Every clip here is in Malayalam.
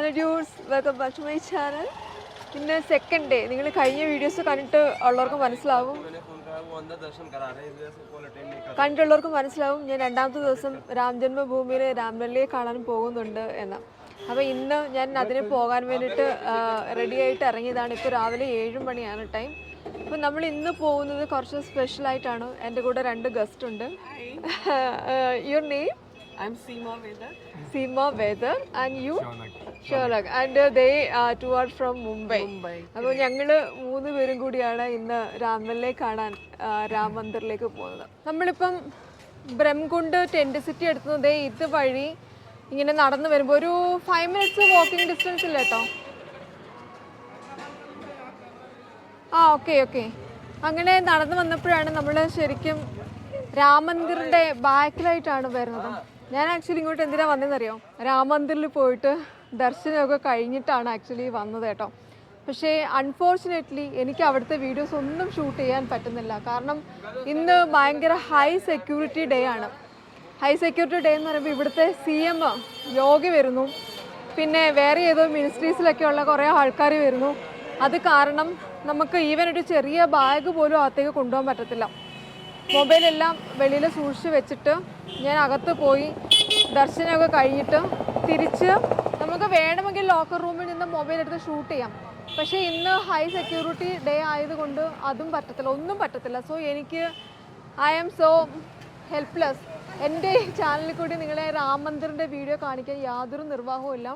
Hello dudes welcome back to my channel പിന്നെ സെക്കൻഡ് ഡേ നിങ്ങൾ കഴിഞ്ഞ വീഡിയോസ് കണ്ടിട്ട് ഉള്ളവർക്ക് മനസ്സിലാവും. കണ്ടിട്ടുള്ളവർക്ക് മനസ്സിലാവും ഞാൻ രണ്ടാമത്തെ ദിവസം രാം ജന്മഭൂമിയിൽ രാംലല്ലയെ കാണാൻ പോകുന്നുണ്ട് എന്ന്. അപ്പോൾ ഇന്ന് ഞാൻ അതിന് പോകാൻ വേണ്ടിയിട്ട് റെഡിയായിട്ട് ഇറങ്ങിയതാണ്. ഇപ്പോൾ രാവിലെ ഏഴ് മണിയാണ് ടൈം അപ്പം നമ്മൾ ഇന്ന് പോകുന്നത് കുറച്ച് സ്പെഷ്യൽ ആയിട്ടാണ്. എന്റെ കൂടെ രണ്ട് ഗസ്റ്റ് ഉണ്ട്. Your name I'm Seema Vedar Seema Vedar and you ഷോലക് and they too are from Mumbai. അപ്പോൾ ഞങ്ങൾ മൂന്ന് പേരും കൂടിയാണ് ഇന്ന് രാമനെ കാണാൻ രാം മന്ദിറിലേക്ക് പോകുന്നത്. നമ്മളിപ്പം ബ്രഹ്മകുണ്ട് ടെന്റ് സിറ്റി എടുത്തത് ഇത് വഴി ഇങ്ങനെ നടന്നു വരുമ്പോൾ ഒരു ഫൈവ് മിനിറ്റ്സ് വാക്കിംഗ് ഡിസ്റ്റൻസ് ഇല്ല കേട്ടോ ആ ഓക്കെ ഓക്കെ അങ്ങനെ നടന്നു വന്നപ്പോഴാണ് നമ്മൾ ശരിക്കും രാമന്ദിറിന്റെ ബാക്കിലായിട്ടാണ് വരുന്നത്. ഞാൻ ആക്ച്വലി ഇങ്ങോട്ട് എന്തിനാ വന്നതെന്നറിയോ? രാമന്ദിറിൽ പോയിട്ട് ദർശനമൊക്കെ കഴിഞ്ഞിട്ടാണ് ആക്ച്വലി വന്നത് കേട്ടോ. പക്ഷേ അൺഫോർച്ചുനേറ്റ്ലി എനിക്ക് അവിടുത്തെ വീഡിയോസ് ഒന്നും ഷൂട്ട് ചെയ്യാൻ പറ്റുന്നില്ല. കാരണം ഇന്ന് ഭയങ്കര ഹൈ സെക്യൂരിറ്റി ഡേ ആണ്. ഹൈ സെക്യൂരിറ്റി ഡേ എന്ന് പറയുമ്പോൾ ഇവിടുത്തെ സി എം യോഗി വരുന്നു. പിന്നെ വേറെ ഏതോ മിനിസ്ട്രീസിലൊക്കെ ഉള്ള കുറേ ആൾക്കാർ വരുന്നു. അത് കാരണം നമുക്ക് ഈവൻ ഒരു ചെറിയ ബാഗ് പോലും അകത്തേക്ക് കൊണ്ടുപോകാൻ പറ്റത്തില്ല. മൊബൈലെല്ലാം വെളിയിൽ സൂക്ഷിച്ച് വെച്ചിട്ട് ഞാൻ അകത്ത് പോയി ദർശനമൊക്കെ കഴിഞ്ഞിട്ട് തിരിച്ച് നമുക്ക് വേണമെങ്കിൽ ലോക്കർ റൂമിൽ നിന്ന് മൊബൈൽ എടുത്ത് ഷൂട്ട് ചെയ്യാം. പക്ഷേ ഇന്ന് ഹൈ സെക്യൂരിറ്റി ഡേ ആയതുകൊണ്ട് അതും പറ്റത്തില്ല ഒന്നും പറ്റത്തില്ല. സോ എനിക്ക് ഐ ആം സോ ഹെൽപ്ലെസ് എന്റെ ചാനലിൽ കൂടി നിങ്ങളെ രാം മന്ദിറിന്റെ വീഡിയോ കാണിക്കാൻ യാതൊരു നിർവാഹവും ഇല്ല.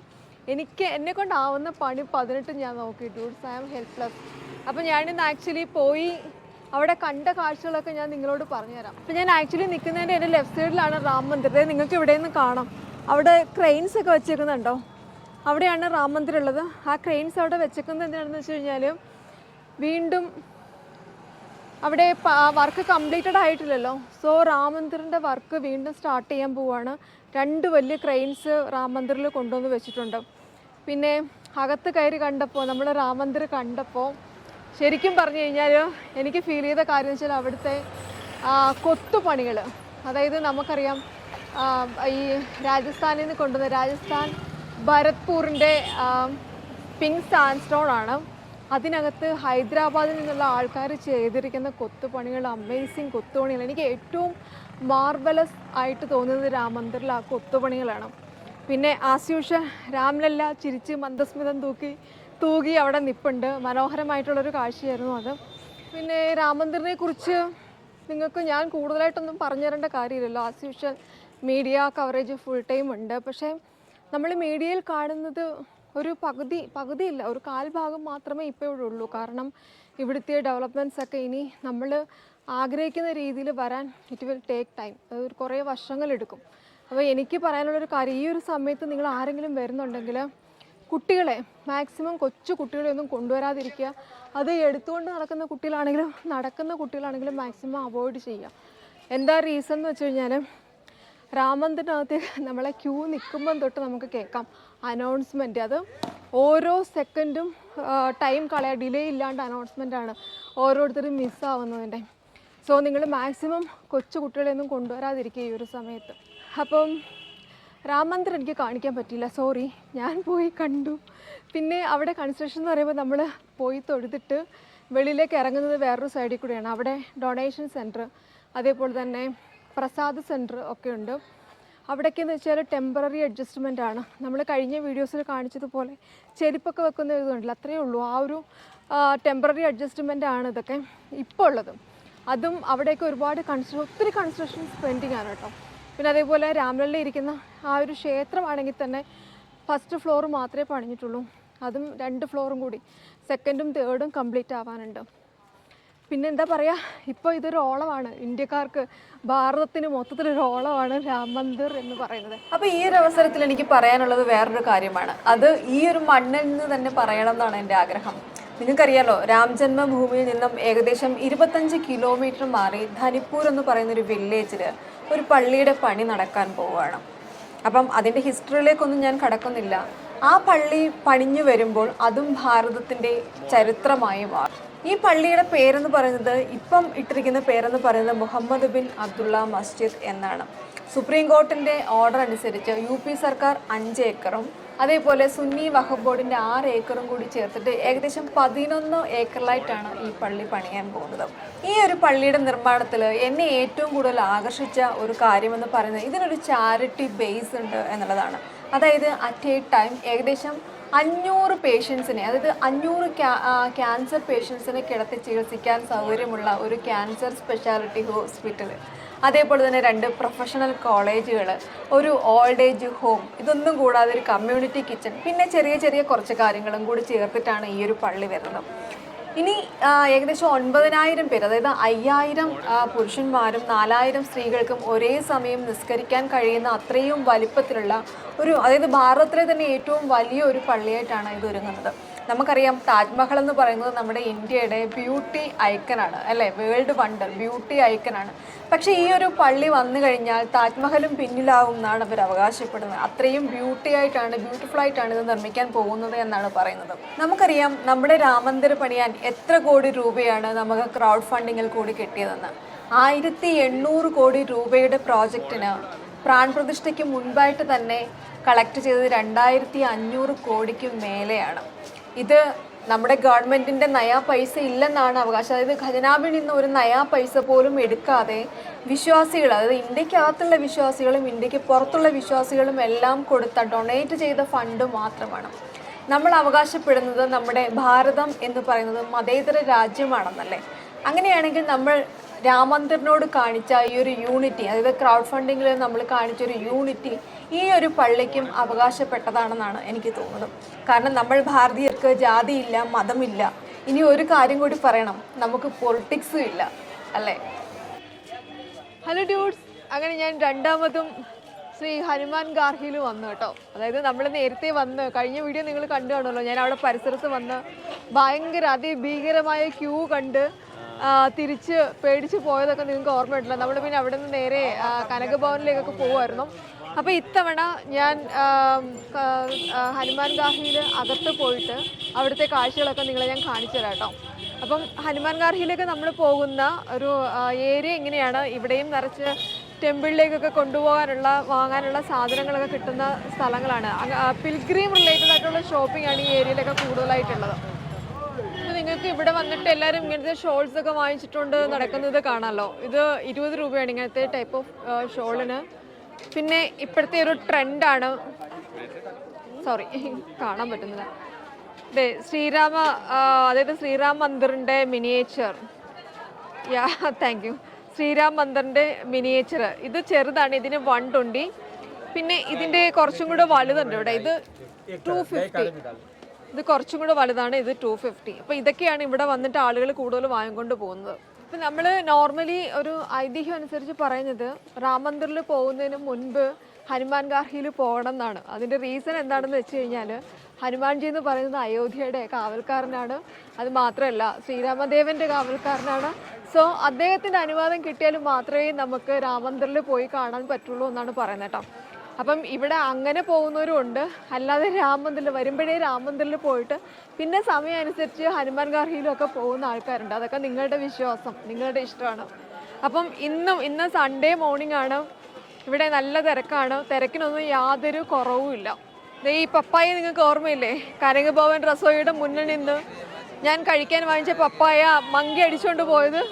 എനിക്ക് എന്നെ കൊണ്ടാവുന്ന പണി പതിനെട്ട് ഞാൻ നോക്കിയിട്ടു ഐ ആം ഹെൽപ്ലെസ് അപ്പോൾ ഞാനിന്ന് ആക്ച്വലി പോയി അവിടെ കണ്ട കാഴ്ചകളൊക്കെ ഞാൻ നിങ്ങളോട് പറഞ്ഞുതരാം. അപ്പം ഞാൻ ആക്ച്വലി നിൽക്കുന്നതിന്റെ എന്റെ ലെഫ്റ്റ് സൈഡിലാണ് രാം മന്ദിർ നിങ്ങൾക്ക് ഇവിടെ നിന്ന് കാണാം. അവിടെ ക്രെയിൻസ് ഒക്കെ വെച്ചേക്കുന്നുണ്ടോ അവിടെയാണ് റാം മന്ദിർ ഉള്ളത് ആ ക്രെയിൻസ് അവിടെ വെച്ചേക്കുന്നത് എന്തിനാണെന്ന് വെച്ച് കഴിഞ്ഞാൽ വീണ്ടും അവിടെ വർക്ക് കംപ്ലീറ്റഡ് ആയിട്ടില്ലല്ലോ. സോ മന്ദിറിന്റെ വർക്ക് വീണ്ടും സ്റ്റാർട്ട് ചെയ്യാൻ പോവുകയാണ് രണ്ട് വലിയ ക്രെയിൻസ് മന്ദിറിൽ കൊണ്ടുവന്ന് വെച്ചിട്ടുണ്ട്. പിന്നെ അകത്ത് കയറി കണ്ടപ്പോൾ നമ്മൾ മന്ദിർ കണ്ടപ്പോൾ ശരിക്കും പറഞ്ഞു കഴിഞ്ഞാൽ എനിക്ക് ഫീൽ ചെയ്ത കാര്യം വെച്ചാൽ അവിടുത്തെ കൊത്തുപണികൾ അതായത് നമുക്കറിയാം ഈ രാജസ്ഥാനിൽ നിന്ന് കൊണ്ടുവന്ന രാജസ്ഥാൻ ഭരത്പൂറിന്റെ പിങ്ക് സാൻഡ് ആണ്. അതിനകത്ത് ഹൈദരാബാദിൽ നിന്നുള്ള ആൾക്കാർ ചെയ്തിരിക്കുന്ന കൊത്തുപണികൾ അമേസിങ് കൊത്തുപണികൾ. എനിക്ക് ഏറ്റവും മാർബലസ് ആയിട്ട് തോന്നുന്നത് രാമമന്ദിറിൽ ആ കൊത്തുപണികളാണ്. പിന്നെ ആസ് യൂഷ്വൽ ചിരിച്ച് മന്ദസ്മിതം തൂക്കി തൂകി അവിടെ നിപ്പുണ്ട്. മനോഹരമായിട്ടുള്ളൊരു കാഴ്ചയായിരുന്നു അത്. പിന്നെ രാമന്ദിറിനെ കുറിച്ച് നിങ്ങൾക്ക് ഞാൻ കൂടുതലായിട്ടൊന്നും പറഞ്ഞു തരേണ്ട കാര്യമില്ലല്ലോ. As media coverage full time ഉണ്ട്. പക്ഷേ നമ്മൾ മീഡിയയിൽ കാണുന്നത് ഒരു പകുതി പകുതിയില്ല ഒരു കാൽഭാഗം മാത്രമേ ഉള്ളൂ കാരണം ഇവിടുത്തെ ഡെവലപ്മെന്റ്സ് ഒക്കെ ഇനി നമ്മൾ ആഗ്രഹിക്കുന്ന രീതിയിൽ വരാൻ ഇറ്റ് വിൽ ടേക്ക് ടൈം അത് ഒരു കുറേ വർഷങ്ങളെടുക്കും അപ്പോൾ എനിക്ക് പറയാനുള്ളൊരു കാര്യം ഈ ഒരു സമയത്ത് നിങ്ങൾ ആരെങ്കിലും വരുന്നുണ്ടെങ്കിൽ കുട്ടികളെ മാക്സിമം കൊച്ചു കുട്ടികളെ ഒന്നും കൊണ്ടുവരാതിരിക്കുക. അത് എടുത്തുകൊണ്ട് നടക്കുന്ന കുട്ടികളാണെങ്കിലും നടക്കുന്ന കുട്ടികളാണെങ്കിലും മാക്സിമം അവോയ്ഡ് ചെയ്യുക. എന്താ റീസൺ എന്ന് വെച്ച് കഴിഞ്ഞാൽ രാമന്ദിനകത്ത് നമ്മളെ ക്യൂ നിൽക്കുമ്പം തൊട്ട് നമുക്ക് കേൾക്കാം അനൗൺസ്മെന്റ് അത് ഓരോ സെക്കൻഡും ടൈം കളയാ ഡിലേ ഇല്ലാണ്ട് അനൗൺസ്മെന്റ് ആണ് ഓരോരുത്തരും മിസ്സാവുന്നതിന്റെ സോ നിങ്ങൾ മാക്സിമം കൊച്ചു കുട്ടികളെയൊന്നും കൊണ്ടുവരാതിരിക്കുക ഈ ഒരു സമയത്ത്. അപ്പം രാം എനിക്ക് കാണിക്കാൻ പറ്റിയില്ല. സോറി ഞാൻ പോയി കണ്ടു. പിന്നെ അവിടെ കൺസ്ട്രക്ഷൻ എന്ന് പറയുമ്പോൾ നമ്മൾ പോയി തൊഴുതിട്ട് വെളിയിലേക്ക് ഇറങ്ങുന്നത് വേറൊരു സൈഡിൽ കൂടെയാണ്. അവിടെ ഡൊണേഷൻ സെന്റർ അതേപോലെ തന്നെ പ്രസാദ് സെന്റർ ഒക്കെ ഉണ്ട്. അവിടേക്കെന്ന് വെച്ചാൽ ടെമ്പററി അഡ്ജസ്റ്റ്മെന്റ് ആണ്. നമ്മൾ കഴിഞ്ഞ വീഡിയോസിൽ കാണിച്ചതുപോലെ ചെരുപ്പൊക്കെ വെക്കുന്ന ഇതുണ്ടല്ലോ അത്രയേ ഉള്ളൂ. ആ ഒരു ടെമ്പററി അഡ്ജസ്റ്റ്മെന്റ് ആണ് ഇതൊക്കെ ഇപ്പോൾ ഉള്ളത്. അതും അവിടെയൊക്കെ ഒരുപാട് കൺസ്ട്ര ഒത്തിരി കൺസ്ട്രക്ഷൻ സ്പെൻഡിങ് ആണ് കേട്ടോ. പിന്നെ അതേപോലെ രാമലല്ലി ഇരിക്കുന്ന ആ ഒരു ക്ഷേത്രമാണെങ്കിൽ തന്നെ ഫസ്റ്റ് ഫ്ലോർ മാത്രമേ പണിഞ്ഞിട്ടുള്ളൂ. അതും രണ്ട് ഫ്ലോറും കൂടി. സെക്കൻഡും തേർഡും കംപ്ലീറ്റ് ആവാനുണ്ട്. പിന്നെ എന്താ പറയുക ഇപ്പോൾ ഇതൊരു ഓളമാണ്. ഇന്ത്യക്കാർക്ക് ഭാരതത്തിന് മൊത്തത്തിലൊരു ഓളമാണ് രാം മന്ദിർ എന്ന് പറയുന്നത്. അപ്പോൾ ഈ ഒരു അവസരത്തിൽ എനിക്ക് പറയാനുള്ളത് വേറൊരു കാര്യമാണ്. അത് ഈ ഒരു മണ്ണിൽ നിന്ന് തന്നെ പറയണം എന്നാണ് എന്റെ ആഗ്രഹം. നിങ്ങൾക്കറിയാലോ രാം ജന്മഭൂമിയിൽ നിന്നും ഏകദേശം ഇരുപത്തഞ്ച് കിലോമീറ്റർ മാറി ധനിപ്പൂർ എന്ന് പറയുന്ന ഒരു വില്ലേജിൽ ഒരു പള്ളിയുടെ പണി നടക്കാൻ പോവുകയാണ്. അപ്പം അതിന്റെ ഹിസ്റ്ററിയിലേക്കൊന്നും ഞാൻ കടക്കുന്നില്ല. ആ പള്ളി പണിഞ്ഞു വരുമ്പോൾ അതും ഭാരതത്തിന്റെ ചരിത്രമായി മാറും. ഈ പള്ളിയുടെ പേരെന്ന് പറയുന്നത് ഇപ്പം ഇട്ടിരിക്കുന്ന പേരെന്ന് പറയുന്നത് മുഹമ്മദ് ബിൻ അബ്ദുള്ള മസ്ജിദ് എന്നാണ്. സുപ്രീം കോർട്ടിന്റെ ഓർഡർ അനുസരിച്ച് യു പി സർക്കാർ അഞ്ച് ഏക്കറും അതേപോലെ സുന്നി വഖഫ് ബോർഡിന്റെ ആറ് ഏക്കറും കൂടി ചേർത്തിട്ട് ഏകദേശം പതിനൊന്ന് ഏക്കറിലായിട്ടാണ് ഈ പള്ളി പണിയാൻ പോകുന്നത്. ഈ ഒരു പള്ളിയുടെ നിർമ്മാണത്തിൽ എന്നെ ഏറ്റവും കൂടുതൽ ആകർഷിച്ച ഒരു കാര്യമെന്ന് പറയുന്നത് ഇതിനൊരു ചാരിറ്റി ബേസ് ഉണ്ട് എന്നുള്ളതാണ്. അതായത് അറ്റ് എ ടൈം ഏകദേശം അഞ്ഞൂറ് പേഷ്യൻസിനെ അതായത് അഞ്ഞൂറ് ക്യാൻസർ പേഷ്യൻസിനെ കിടത്തി ചികിത്സിക്കാൻ സൗകര്യമുള്ള ഒരു ക്യാൻസർ സ്പെഷ്യാലിറ്റി ഹോസ്പിറ്റൽ അതേപോലെ തന്നെ രണ്ട് പ്രൊഫഷണൽ കോളേജുകൾ ഒരു ഓൾഡ് ഏജ് ഹോം ഇതൊന്നും കൂടാതെ ഒരു കമ്മ്യൂണിറ്റി കിച്ചൺ പിന്നെ ചെറിയ ചെറിയ കുറച്ച് കാര്യങ്ങളും കൂടി ചേർത്തിട്ടാണ് ഈ ഒരു പള്ളി വരുന്നത്. ഇനി ഏകദേശം ഒൻപതിനായിരം പേർ അതായത് അയ്യായിരം പുരുഷന്മാരും നാലായിരം സ്ത്രീകൾക്കും ഒരേ സമയം നിസ്കരിക്കാൻ കഴിയുന്ന അത്രയും വലിപ്പത്തിലുള്ള ഒരു അതായത് ഭാരതത്തിലെ തന്നെ ഏറ്റവും വലിയ ഒരു പള്ളിയായിട്ടാണ് ഇത് ഒരുങ്ങുന്നത്. നമുക്കറിയാം താജ്മഹൽ എന്ന് പറയുന്നത് നമ്മുടെ ഇന്ത്യയുടെ ബ്യൂട്ടി ഐക്കനാണ് അല്ലേ? വേൾഡ് വണ്ടർ ബ്യൂട്ടി ഐക്കനാണ്. പക്ഷേ ഈ ഒരു പള്ളി വന്നു കഴിഞ്ഞാൽ താജ്മഹലും പിന്നിലാവും എന്നാണ് അവർ അവകാശപ്പെടുന്നത്. അത്രയും ബ്യൂട്ടി ആയിട്ടാണ് ബ്യൂട്ടിഫുൾ ആയിട്ടാണ് ഇത് നിർമ്മിക്കാൻ പോകുന്നത് എന്നാണ് പറയുന്നത്. നമുക്കറിയാം നമ്മുടെ രാമന്ദിർ പണിയാൻ എത്ര കോടി രൂപയാണ് നമുക്ക് ക്രൗഡ് ഫണ്ടിങ്ങിൽ കൂടി കിട്ടിയതെന്ന്. ആയിരത്തി എണ്ണൂറ് കോടി രൂപയുടെ പ്രോജക്റ്റിന് പ്രാൺപ്രതിഷ്ഠയ്ക്ക് മുൻപായിട്ട് തന്നെ കളക്ട് ചെയ്തത് രണ്ടായിരത്തി അഞ്ഞൂറ് കോടിക്ക് മേലെയാണ്. ഇത് നമ്മുടെ ഗവൺമെന്റിന്റെ നയാ പൈസ ഇല്ലെന്നാണ് അവകാശം. അതായത് ഖജനാബിൽ നിന്ന് ഒരു നയാ പൈസ പോലും എടുക്കാതെ വിശ്വാസികൾ അതായത് ഇന്ത്യക്കകത്തുള്ള വിശ്വാസികളും ഇന്ത്യയ്ക്ക് പുറത്തുള്ള വിശ്വാസികളും എല്ലാം കൊടുത്ത ഡൊണേറ്റ് ചെയ്ത ഫണ്ട് മാത്രമാണ്. നമ്മൾ അവകാശപ്പെടുന്നത് നമ്മുടെ ഭാരതം എന്ന് പറയുന്നത് മതേതര രാജ്യമാണെന്നല്ലേ? അങ്ങനെയാണെങ്കിൽ നമ്മൾ രാമന്ദിറിനോട് കാണിച്ച ഈ ഒരു യൂണിറ്റി അതായത് ക്രൗഡ് ഫണ്ടിങ്ങിൽ നമ്മൾ കാണിച്ച ഒരു യൂണിറ്റി ഈ ഒരു പള്ളിക്കും അവകാശപ്പെട്ടതാണെന്നാണ് എനിക്ക് തോന്നുന്നത്. കാരണം നമ്മൾ ഭാരതീയർക്ക് ജാതിയില്ല മതമില്ല. ഇനി ഒരു കാര്യം കൂടി പറയണം. നമുക്ക് പൊളിറ്റിക്സും ഇല്ല അല്ലേ? ഹലോ ഡ്യൂഡ്സ് അങ്ങനെ ഞാൻ രണ്ടാമതും ശ്രീ ഹനുമാൻ ഗാർഹിയിൽ വന്നു കേട്ടോ. അതായത് നമ്മൾ നേരത്തെ വന്ന് കഴിഞ്ഞ വീഡിയോ നിങ്ങൾ കണ്ടു കാണുമല്ലോ. ഞാൻ അവിടെ പരിസരത്ത് വന്ന് ഭയങ്കര അതിഭീകരമായ ക്യൂ കണ്ട് തിരിച്ച് പേടിച്ച് പോയതൊക്കെ നിങ്ങൾക്ക് ഓർമ്മയുണ്ടല്ലോ. നമ്മൾ പിന്നെ അവിടെ നിന്ന് നേരെ കനകഭവനിലേക്കൊക്കെ പോകുമായിരുന്നു അപ്പോൾ ഇത്തവണ ഞാൻ ഹനുമാൻ ഗാർഹിയിൽ അകത്ത് പോയിട്ട് അവിടുത്തെ കാഴ്ചകളൊക്കെ നിങ്ങളെ ഞാൻ കാണിച്ചു തരാം കേട്ടോ. അപ്പം ഹനുമാൻ ഗാർഹിയിലേക്ക് നമ്മൾ പോകുന്ന ഒരു ഏരിയ ഇങ്ങനെയാണ് ഇവിടെയും നിറച്ച് ടെമ്പിളിലേക്കൊക്കെ കൊണ്ടുപോകാനുള്ള വാങ്ങാനുള്ള സാധനങ്ങളൊക്കെ കിട്ടുന്ന സ്ഥലങ്ങളാണ്. പിൽഗ്രീം റിലേറ്റഡ് ആയിട്ടുള്ള ഷോപ്പിംഗ് ആണ് ഈ ഏരിയയിലൊക്കെ കൂടുതലായിട്ടുള്ളത്. നിങ്ങൾക്ക് ഇവിടെ വന്നിട്ട് എല്ലാവരും ഇങ്ങനത്തെ ഷോൾസ് ഒക്കെ വാങ്ങിച്ചിട്ടുണ്ട് നടക്കുന്നത് കാണാമല്ലോ ഇത് ഇരുപത് രൂപയാണ് ഇങ്ങനത്തെ ടൈപ്പ് ഓഫ് ഷോളിന് പിന്നെ ഇപ്പോഴത്തെ ഒരു ട്രെൻഡാണ് സോറി കാണാൻ പറ്റുന്നില്ല അതെ ശ്രീരാമ അതായത് Sriram മന്ദിറിന്റെ miniature yeah thank you Sriram മന്ദിറിന്റെ miniature ഇത് ചെറുതാണ് ഇതിന് വൺ ട്വന്റി പിന്നെ ഇതിന്റെ കുറച്ചും കൂടെ വലുതുണ്ട് ഇവിടെ ഇത് ടു ഫിഫ്റ്റി ഇത് കുറച്ചും കൂടെ വലുതാണ് ഇത് ടു ഫിഫ്റ്റി അപ്പോൾ ഇതൊക്കെയാണ് ഇവിടെ വന്നിട്ട് ആളുകൾ കൂടുതൽ വാങ്ങിക്കൊണ്ട് പോകുന്നത്. ഇപ്പം നമ്മൾ നോർമലി ഒരു ഐതിഹ്യം അനുസരിച്ച് പറയുന്നത് രാമന്ദിറിൽ പോകുന്നതിന് മുൻപ് ഹനുമാൻ ഗാർഹിയിൽ പോകണം എന്നാണ്. അതിന്റെ റീസൺ എന്താണെന്ന് വെച്ച് കഴിഞ്ഞാൽ ഹനുമാൻജി എന്ന് പറയുന്നത് അയോധ്യയുടെ കാവൽക്കാരനാണ്. അത് മാത്രമല്ല ശ്രീരാമദേവന്റെ കാവൽക്കാരനാണ്. സോ അദ്ദേഹത്തിന്റെ അനുവാദം കിട്ടിയാൽ മാത്രമേ നമുക്ക് രാമന്ദിറിൽ പോയി കാണാൻ പറ്റുള്ളൂ എന്നാണ് പറയുന്നത് കേട്ടോ. അപ്പം ഇവിടെ അങ്ങനെ പോകുന്നവരും ഉണ്ട്. അല്ലാതെ രാമമന്ദിറിൽ വരുമ്പോഴേ രാമമന്ദിറിൽ പോയിട്ട് പിന്നെ സമയം അനുസരിച്ച് ഹനുമാൻ ഗാർഹിയിലും ഒക്കെ പോകുന്ന ആൾക്കാരുണ്ട്. അതൊക്കെ നിങ്ങളുടെ വിശ്വാസം നിങ്ങളുടെ ഇഷ്ടമാണ്. അപ്പം ഇന്നും ഇന്ന് സൺഡേ മോർണിംഗ് ആണ്. ഇവിടെ നല്ല തിരക്കാണ്. തിരക്കിനൊന്നും യാതൊരു കുറവുമില്ല ഈ പപ്പായ നിങ്ങൾക്ക് ഓർമ്മയില്ലേ? കരങ്ങുഭവൻ റസോയുടെ മുന്നിൽ നിന്ന് ഞാൻ കഴിക്കാൻ വാങ്ങിച്ച പപ്പായ മങ്കി അടിച്ചുകൊണ്ട് പോയത്.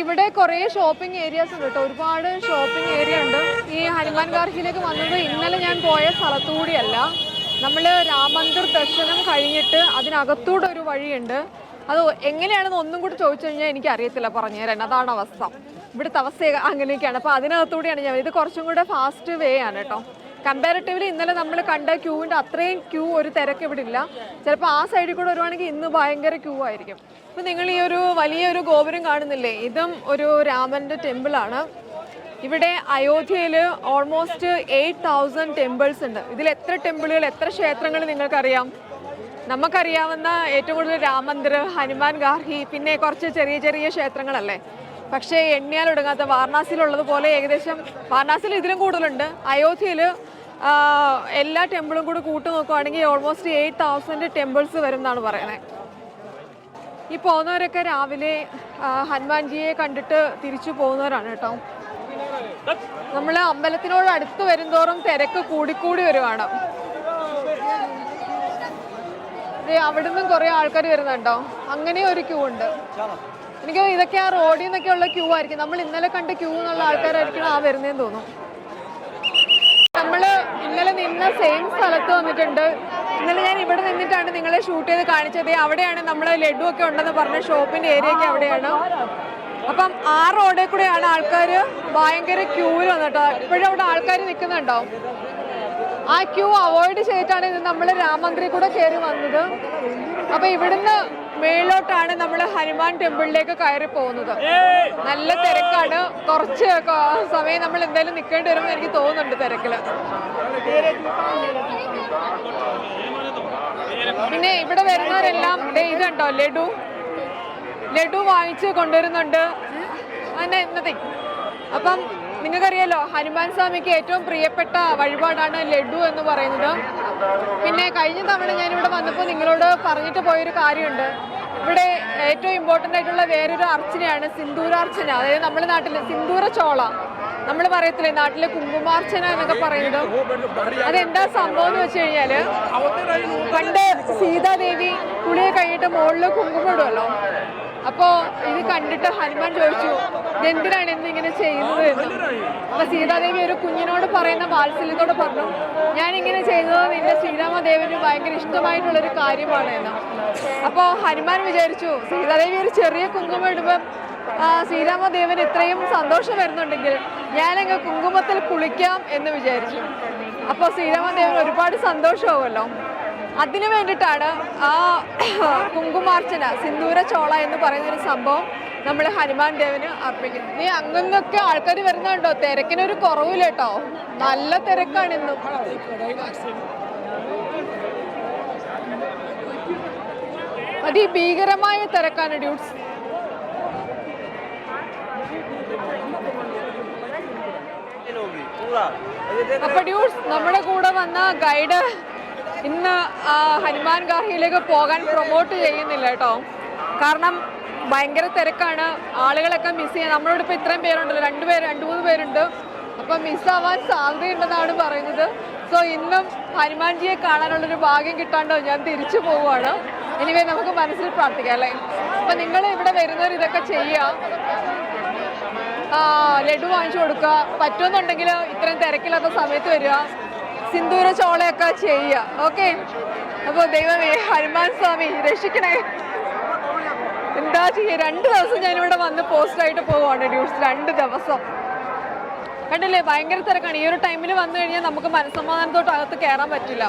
ഇവിടെ കുറേ ഷോപ്പിംഗ് ഏരിയാസ് ഉണ്ട് കേട്ടോ. ഒരുപാട് ഷോപ്പിംഗ് ഏരിയ ഉണ്ട്. ഹനുമാൻ ഗാർഹിയിലേക്ക് വന്നത് ഇന്നലെ ഞാൻ പോയ സ്ഥലത്തുകൂടിയല്ല നമ്മൾ രാമന്ദിർ ദർശനം കഴിഞ്ഞിട്ട് അതിനകത്തൂടെ ഒരു വഴിയുണ്ട്. അത് എങ്ങനെയാണെന്ന് ഒന്നും കൂടി ചോദിച്ചു കഴിഞ്ഞാൽ എനിക്ക് അറിയത്തില്ല പറഞ്ഞു തരാൻ അതാണ് അവസ്ഥ. ഇവിടുത്തെ അവസ്ഥ അങ്ങനെയൊക്കെയാണ്. അപ്പോൾ അതിനകത്തൂടെയാണ് ഞാൻ ഇത് കുറച്ചും കൂടെ ഫാസ്റ്റ് വേ ആണ് കേട്ടോ. കമ്പാരിറ്റീവ്ലി ഇന്നലെ നമ്മൾ കണ്ട ക്യൂവിന്റെ അത്രയും ക്യൂ ഒരു തിരക്ക് ഇവിടെ ഇല്ല. ചിലപ്പോൾ ആ സൈഡിൽ കൂടെ വരുവാണെങ്കിൽ ഇന്ന് ഭയങ്കര ക്യൂ ആയിരിക്കും. അപ്പം നിങ്ങൾ ഈ ഒരു വലിയൊരു ഗോപുരം കാണുന്നില്ലേ? ഇതും ഒരു രാമന്റെ ടെമ്പിളാണ് ഇവിടെ അയോധ്യയിൽ ഓൾമോസ്റ്റ് എയ്റ്റ് തൗസൻഡ് ടെമ്പിൾസ് ഉണ്ട്. ഇതിൽ എത്ര ടെമ്പിളുകൾ എത്ര ക്ഷേത്രങ്ങൾ നിങ്ങൾക്കറിയാം? നമുക്കറിയാവുന്ന ഏറ്റവും കൂടുതൽ രാമന്ദിർ ഹനുമാൻ ഗാർഹി പിന്നെ കുറച്ച് ചെറിയ ചെറിയ ക്ഷേത്രങ്ങളല്ലേ? പക്ഷേ എണ്ണിയാൽ ഒടുങ്ങാത്ത വാരണാസിയിലുള്ളതുപോലെ ഏകദേശം വാരണാസിയിൽ ഇതിലും കൂടുതലുണ്ട്. അയോധ്യയിൽ എല്ലാ ടെമ്പിളും കൂടി കൂട്ടി നോക്കുവാണെങ്കിൽ ഓൾമോസ്റ്റ് എയ്റ്റ് തൗസൻഡ് ടെമ്പിൾസ് വരും എന്നാണ് പറയുന്നത് ഈ പോകുന്നവരൊക്കെ രാവിലെ ഹനുമാൻജിയെ കണ്ടിട്ട് തിരിച്ചു പോകുന്നവരാണ് കേട്ടോ. നമ്മൾ അമ്പലത്തിനോട് അടുത്ത് വരുംതോറും തിരക്ക് കൂടിക്കൂടി വരുവാണ്. അവിടുന്ന് കുറെ ആൾക്കാർ വരുന്നുണ്ടോ? അങ്ങനെ ഒരു ക്യൂ ഉണ്ട്. എനിക്ക് ഇതൊക്കെ ആ റോഡിൽ നിന്നൊക്കെ ഉള്ള ക്യൂ ആയിരിക്കും. നമ്മൾ ഇന്നലെ കണ്ട ക്യൂ എന്നുള്ള ആൾക്കാരായിരിക്കും ആ വരുന്നതെന്ന് തോന്നുന്നു. നമ്മൾ ഇന്നലെ നിന്ന സെയിം സ്ഥലത്ത് വന്നിട്ടുണ്ട്. ഇന്നലെ ഞാൻ ഇവിടെ നിന്നിട്ടാണ് നിങ്ങളെ ഷൂട്ട് ചെയ്ത് കാണിച്ചത്. അവിടെയാണ് നമ്മൾ ലഡു ഒക്കെ ഉണ്ടെന്ന് പറഞ്ഞ ഷോപ്പിന്റെ ഏരിയ ഒക്കെ അവിടെയാണ്. അപ്പം ആ റോഡിൽ കൂടെയാണ് ആൾക്കാർ ഭയങ്കര ക്യൂവിൽ വന്നിട്ടോ. ഇപ്പോഴും അവിടെ ആൾക്കാർ നിൽക്കുന്നുണ്ടോ ആ ക്യൂ അവോയ്ഡ് ചെയ്തിട്ടാണ് ഇത് നമ്മൾ രാമന്ത്രി കൂടെ കയറി വന്നത്. അപ്പൊ ഇവിടുന്ന് മേളിലോട്ടാണ് നമ്മൾ ഹനുമാൻ ടെമ്പിളിലേക്ക് കയറി പോകുന്നത്. നല്ല തിരക്കാണ്. കുറച്ച് സമയം നമ്മൾ എന്തായാലും നിൽക്കേണ്ടി വരുമെന്ന് എനിക്ക് തോന്നുന്നുണ്ട് തിരക്കിൽ. പിന്നെ ഇവിടെ വരുന്നവരെല്ലാം ഇതുണ്ടോ ഇത് ലഡു? ലഡു വാങ്ങിച്ച് കൊണ്ടുവരുന്നുണ്ട്. അങ്ങനെ ഇന്നത്തെ. അപ്പം നിങ്ങൾക്കറിയാലോ ഹനുമാൻ സ്വാമിക്ക് ഏറ്റവും പ്രിയപ്പെട്ട വഴിപാടാണ് ലഡു എന്ന് പറയുന്നത്. പിന്നെ കഴിഞ്ഞ തവണ ഞാൻ ഇവിടെ വന്നപ്പോൾ നിങ്ങളോട് പറഞ്ഞിട്ട് പോയൊരു കാര്യമുണ്ട്. ഇവിടെ ഏറ്റവും ഇമ്പോർട്ടന്റ് ആയിട്ടുള്ള വേറൊരു അർച്ചനയാണ് സിന്ദൂരാർച്ചന. അതായത് നമ്മുടെ നാട്ടിൽ സിന്ദൂര ചോള. നമ്മൾ പറയത്തില്ലേ നാട്ടിലെ കുങ്കുമാർച്ചന എന്നൊക്കെ പറയുന്നത്. അതെന്താ സംഭവം എന്ന് വെച്ച് കഴിഞ്ഞാൽ പണ്ട് സീതാദേവി കുളിയെ കഴിഞ്ഞിട്ട് മുകളിൽ കുങ്കുമം ഇടുമല്ലോ അപ്പോ ഇത് കണ്ടിട്ട് ഹനുമാൻ ചോദിച്ചു എന്തിനാണ് ഇന്ന് ഇങ്ങനെ ചെയ്യുന്നത്? അപ്പോൾ അപ്പൊ സീതാദേവി ഒരു കുഞ്ഞിനോട് പറയുന്ന വാത്സല്യത്തോട് പറഞ്ഞു ഞാൻ ഇങ്ങനെ ചെയ്യുന്നത് നിന്റെ ശ്രീരാമദേവന് ഭയങ്കര ഇഷ്ടമായിട്ടുള്ള ഒരു കാര്യമാണ് എന്ന്. അപ്പോ ഹനുമാൻ വിചാരിച്ചു സീതാദേവി ഒരു ചെറിയ കുങ്കുമം ഇടുമ്പം ആ, ശ്രീരാമദേവന് ഇത്രയും സന്തോഷം വരുന്നുണ്ടെങ്കിൽ ഞാനങ്ങ് കുങ്കുമത്തിൽ കുളിക്കാം എന്ന് വിചാരിച്ചു. അപ്പോൾ ശ്രീരാമദേവൻ ഒരുപാട് സന്തോഷമാവുമല്ലോ. അതിനു വേണ്ടിയിട്ടാണ് ആ കുങ്കുമാർച്ചന സിന്ദൂര ചോള എന്ന് പറയുന്ന ഒരു സംഭവം നമ്മൾ ഹനുമാൻ ദേവന് അർപ്പിക്കുന്നത്. നീ അങ്ങനൊക്കെ ആൾക്കാർ വരുന്നുണ്ടോ? തിരക്കിനൊരു കുറവില്ല കേട്ടോ. നല്ല തിരക്കാണ് ഇന്നും. അതിഭീകരമായ തിരക്കാണ് ഡ്യൂട്ട്സ് അപ്പൊ ഡ്യൂട്ട്സ് നമ്മുടെ കൂടെ വന്ന ഗൈഡ് ഇന്ന് ഹനുമാൻ ഗാഹിയിലേക്ക് പോകാൻ പ്രൊമോട്ട് ചെയ്യുന്നില്ല കേട്ടോ. കാരണം ഭയങ്കര തിരക്കാണ്. ആളുകളൊക്കെ മിസ് ചെയ്യാൻ നമ്മളോട് ഇപ്പോൾ ഇത്രയും പേരുണ്ടല്ലോ. രണ്ട് പേര് രണ്ട് മൂന്ന് പേരുണ്ട്. അപ്പം മിസ്സാവാൻ സാധ്യതയുണ്ടെന്നാണ് പറയുന്നത്. സോ ഇന്നും ഹനുമാൻജിയെ കാണാനുള്ളൊരു ഭാഗ്യം കിട്ടാണ്ടോ? ഞാൻ തിരിച്ചു പോവുകയാണ്. എനിവേ നമുക്ക് മനസ്സിൽ പ്രാർത്ഥിക്കാം അല്ലേ? അപ്പം നിങ്ങൾ ഇവിടെ വരുന്നവർ ഇതൊക്കെ ചെയ്യുക ലഡു വാങ്ങിച്ചു കൊടുക്കുക. പറ്റുമെന്നുണ്ടെങ്കിൽ ഇത്രയും തിരക്കില്ലാത്ത സമയത്ത് വരിക. സിന്ദൂര ചോളയൊക്കെ ചെയ്യുക. ഓക്കെ അപ്പോൾ ദൈവമേ ഹനുമാൻ സ്വാമി രക്ഷിക്കണേ. എന്താ ചെയ്യുക രണ്ട് ദിവസം ഞാൻ ഇവിടെ വന്ന് പോസ്റ്റ് ആയിട്ട് പോവാണ് ഡ്യൂസ് രണ്ട് ദിവസം. കണ്ടില്ലേ? ഭയങ്കര തിരക്കാണ്. ഈ ഒരു ടൈമിൽ വന്നു കഴിഞ്ഞാൽ നമുക്ക് മനസ്സമാധാനത്തോട്ട് അകത്ത് കയറാൻ പറ്റില്ല.